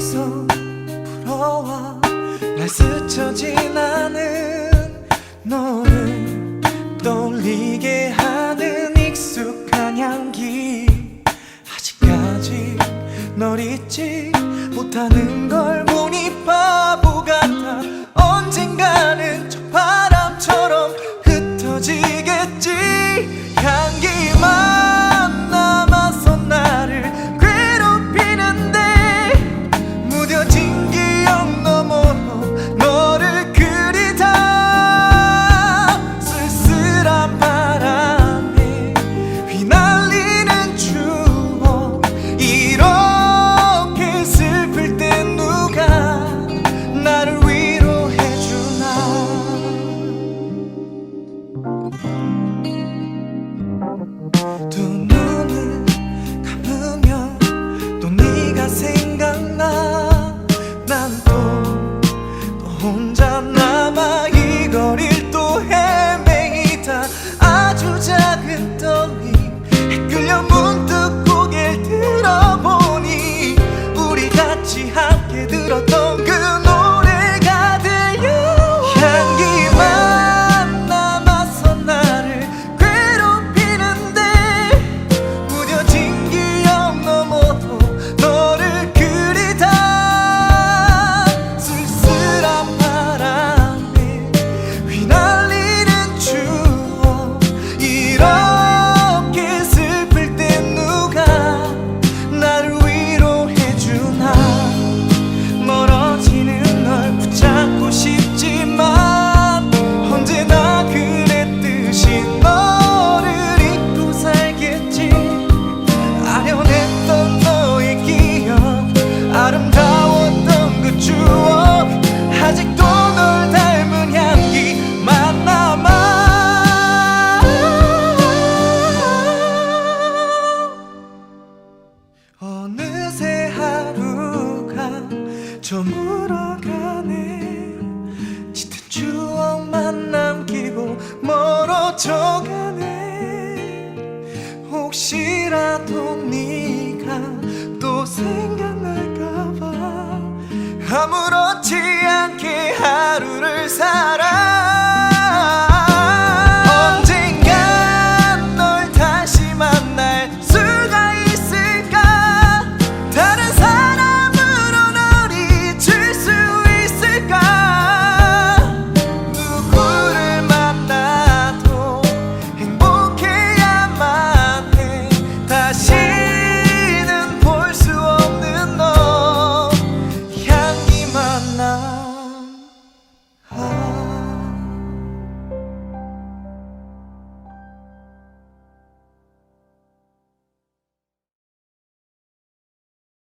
어디서 불어와 날 스쳐 지나는 너를 떠올리게 하는 익숙한 향기. 아직까지 널 잊지 못하는 걸 들었던 아직도 널 닮은 향기만 남아 어느새 하루가 저물어가네. 짙은 추억만 남기고 멀어져가네. 혹시라도 네가 또 생각날까봐 아무렇지 regresar